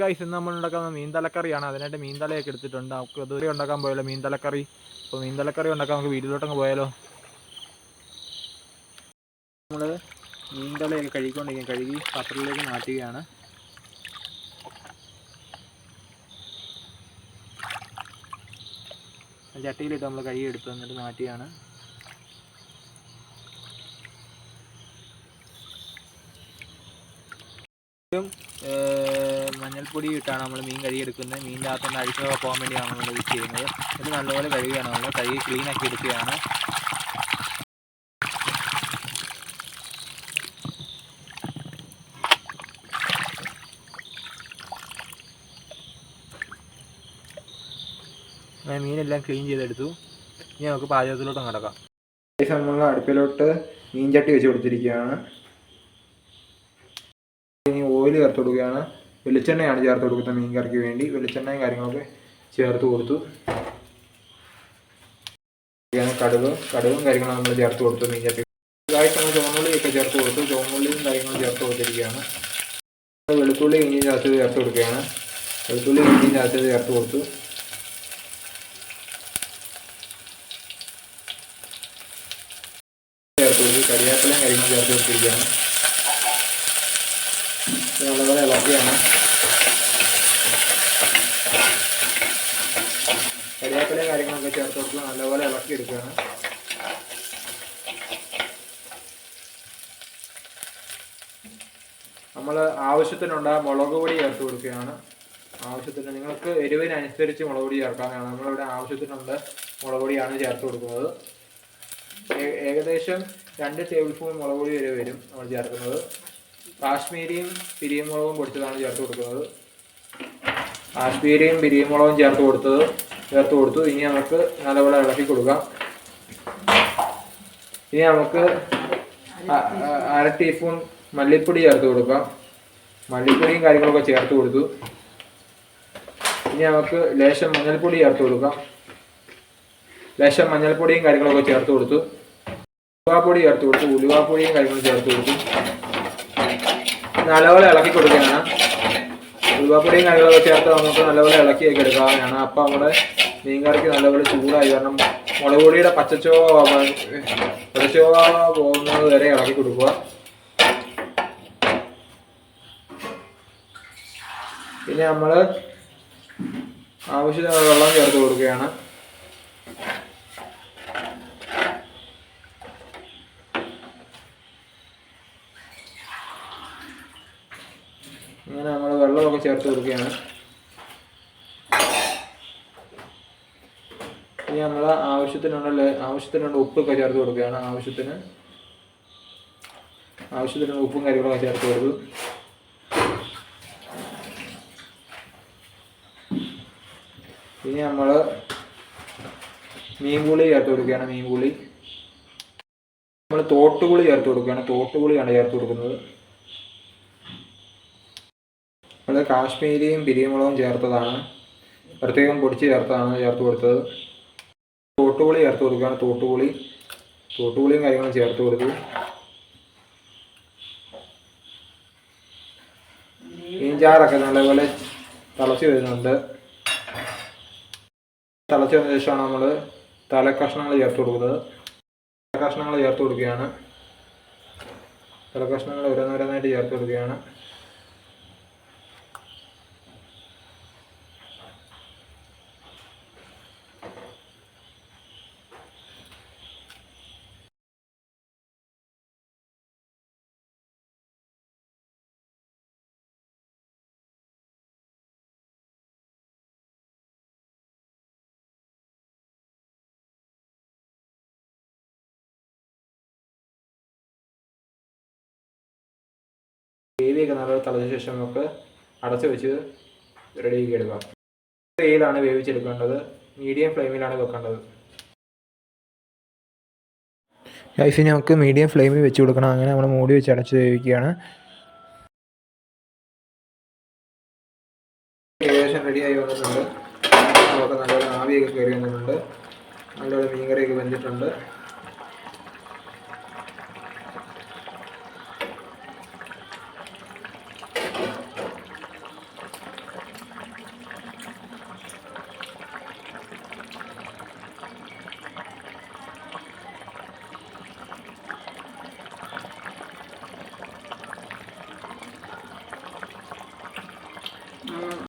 Guys ഇന്ന് നമ്മൾ ഉണ്ടാക്കുന്ന മീൻ തലക്കറിയാണ് അതിനായിട്ട് മീൻ തലയൊക്കെ എടുത്തിട്ടുണ്ട്. നമുക്ക് ഇതുവരെ ഉണ്ടാക്കാൻ പോയാലോ മീൻ തലക്കറി അപ്പോൾ മീൻ തലക്കറി ഉണ്ടാക്കാൻ നമുക്ക് വീട്ടിലോട്ടങ്ങ് പോയാലോ? നമ്മൾ മീൻ തലയൊക്കെ കഴുകിക്കൊണ്ടിരിക്കും കഴുകി പാത്രത്തിലേക്ക് മാറ്റുകയാണ്. ചട്ടിയിലിട്ട് നമ്മൾ കഴുകി എടുത്തു എന്നിട്ട് മാറ്റിയാണ് മഞ്ഞൾപ്പൊടി ഇട്ടാണ് നമ്മൾ മീൻ കഴുകിയെടുക്കുന്നത്. മീനിന്റെ അകത്തുനിന്ന് അഴുക്കൊക്കെ പോകാൻ വേണ്ടിയാണ് നമ്മൾ ഇത് ചെയ്യുന്നത്. ഇത് നല്ലപോലെ കഴുകുകയാണ് നമ്മൾ കഴുകി ക്ലീൻ ആക്കി എടുക്കുകയാണ്. ഞാൻ മീനെല്ലാം ക്ലീൻ ചെയ്തെടുത്തു. ഇനി നമുക്ക് പാചകത്തിലോട്ട് നമ്മൾ അടുപ്പിലോട്ട് മീൻ ചട്ടി വെച്ച് കൊടുത്തിരിക്കുകയാണ്. ഇനി ഓയിൽ ചേർത്ത് കൊടുക്കുകയാണ്. വെളിച്ചെണ്ണയാണ് ചേർത്ത് കൊടുക്കുന്നത് മീൻ കറിക്ക് വേണ്ടി. വെളിച്ചെണ്ണയും കാര്യങ്ങളൊക്കെ ചേർത്ത് കൊടുത്തു. കടുകും. കടുക് കാര്യങ്ങളും നമ്മൾ ചേർത്ത് കൊടുത്തു മീൻ ഇതായിട്ട് നമ്മൾ ചുവന്നുള്ളിയൊക്കെ ചേർത്ത് കൊടുത്തു. ചുവന്നുള്ളിയും കാര്യങ്ങളും ചേർത്ത് കൊടുത്തിരിക്കുകയാണ്. വെളുത്തുള്ളി ഇഞ്ചി ചേർത്ത് ചേർത്ത് കൊടുക്കുകയാണ്. വെളുത്തുള്ളി ഇഞ്ചി ചേർത്ത് ചേർത്ത് കൊടുത്തു. ചേർത്ത് കൊടുത്തു. കരിയാക്കലും കാര്യങ്ങളും ചേർത്ത് കൊടുത്തിരിക്കുകയാണ്. നല്ലപോലെ ഇളക്കിയാണ്. കരിയാപ്പിലയും കാര്യങ്ങളൊക്കെ ചേർത്ത് കൊടുത്ത് നല്ലപോലെ ഇളക്കി എടുക്കുകയാണ് നമ്മൾ ആവശ്യത്തിനുള്ള മുളക് പൊടി ചേർത്ത് കൊടുക്കുകയാണ്. ആവശ്യത്തിന് നിങ്ങൾക്ക് എരിവിനനുസരിച്ച് മുളക് പൊടി ചേർക്കാനാണ് നമ്മളിവിടെ ആവശ്യത്തിനുള്ള മുളക് പൊടിയാണ് ചേർത്ത് കൊടുക്കുന്നത്. ഏകദേശം രണ്ട് ടേബിൾ സ്പൂൺ മുളക് പൊടി വരെ വരും നമ്മൾ ചേർക്കുന്നത്. കാശ്മീരിയും പിരിയമുളകും പൊടിച്ചതാണ് ചേർത്ത് കൊടുക്കുന്നത്. കാശ്മീരിയും പിരിയമുളകും ചേർത്ത് കൊടുത്തത് ചേർത്ത് കൊടുത്തു. ഇനി നമുക്ക് നല്ലപോലെ ഇളക്കി കൊടുക്കാം. ഇനി നമുക്ക് അര ടീസ്പൂൺ മല്ലിപ്പൊടി ചേർത്ത് കൊടുക്കാം. മല്ലിപ്പൊടിയും കാര്യങ്ങളൊക്കെ ചേർത്ത് കൊടുത്തു. ഇനി നമുക്ക് ലേശം മഞ്ഞൾപ്പൊടി ചേർത്ത് കൊടുക്കാം. ലേശം മഞ്ഞൾപ്പൊടിയും കാര്യങ്ങളൊക്കെ ചേർത്ത് കൊടുത്തു. ഉലുവാപ്പൊടി ചേർത്ത് കൊടുത്തു. ഉലുവാപ്പൊടിയും കാര്യങ്ങളും ചേർത്ത് കൊടുത്തു. നല്ലപോലെ ഇളക്കി കൊടുക്കുകയാണ് ഉലുവാപ്പൊടിയും കാര്യങ്ങളൊക്കെ ചേർത്ത് നമുക്ക് നല്ലപോലെ ഇളക്കിയൊക്കെ എടുക്കാവുന്നതാണ് അപ്പം നമ്മുടെ മീൻകറിക്ക് നല്ലപോലെ ചൂടായി. കാരണം മുളക് പൊടിയുടെ പച്ചച്ചോ പച്ചച്ചോ പോകുന്നത് വരെ ഇളക്കി കൊടുക്കുക. പിന്നെ നമ്മൾ ആവശ്യത്തിനുള്ള വെള്ളം ചേർത്ത് കൊടുക്കുകയാണ്. ചേർത്ത് കൊടുക്കുകയാണ്. ഇനി നമ്മൾ ആവശ്യത്തിനുള്ള ആവശ്യത്തിനുള്ള ഉപ്പൊക്കെ ചേർത്ത് കൊടുക്കുകയാണ്. ആവശ്യത്തിന് ആവശ്യത്തിനുള്ള ഉപ്പും കാര്യങ്ങളൊക്കെ ചേർത്ത് കൊടുത്തു. ഇനി നമ്മൾ മീൻപുളി ചേർത്ത് കൊടുക്കുകയാണ് മീൻപുളി. നമ്മൾ തോട്ടുപുളി ചേർത്ത് കൊടുക്കുകയാണ്. തോട്ടുപുളിയാണ് ചേർത്ത് കൊടുക്കുന്നത്. നമ്മൾ കാശ്മീരിയും പിരിയമുളകും ചേർത്തതാണ്. പ്രത്യേകം പൊടിച്ച് ചേർത്തതാണ് ചേർത്ത് കൊടുത്തത്. തോട്ടുപുളി ചേർത്ത് കൊടുക്കുകയാണ്. തോട്ടുപുളി. തോട്ടുപുളിയും കാര്യങ്ങളും ചേർത്ത് കൊടുത്തു. മീൻചാറൊക്കെ നല്ലപോലെ തിളച്ച് വരുന്നുണ്ട്. തിളച്ച് വന്ന ശേഷമാണ് നമ്മൾ തലക്കഷ്ണങ്ങൾ ചേർത്ത് കൊടുക്കുന്നത്. തലക്കഷ്ണങ്ങൾ ചേർത്ത് കൊടുക്കുകയാണ്. തലക്കഷ്ണങ്ങൾ ഓരോന്നോരോന്നായിട്ട് ചേർത്ത് കൊടുക്കുകയാണ്. ഗ്രേവിയൊക്കെ നല്ല തിളച്ച ശേഷം നമുക്ക് അടച്ച് വെച്ച് റെഡിയാക്കി എടുക്കാം. ഏതാണ് വേവിച്ചെടുക്കേണ്ടത്. മീഡിയം ഫ്ലെയിമിലാണ് വെക്കേണ്ടത്. ഗൈസ് നമുക്ക് മീഡിയം ഫ്ലെയിമിൽ വെച്ച് കൊടുക്കണം. അങ്ങനെ നമ്മൾ മൂടി വെച്ച് അടച്ച് വേവിക്കുകയാണ്. ഏകദേശം റെഡിയായി വന്നിട്ടുണ്ട്. നമുക്ക് നല്ലൊരു ആവിയൊക്കെ കയറി വന്നിട്ടുണ്ട്. നല്ലൊരു മീൻകറിയൊക്കെ വെന്തിട്ടുണ്ട്. Mm-hmm.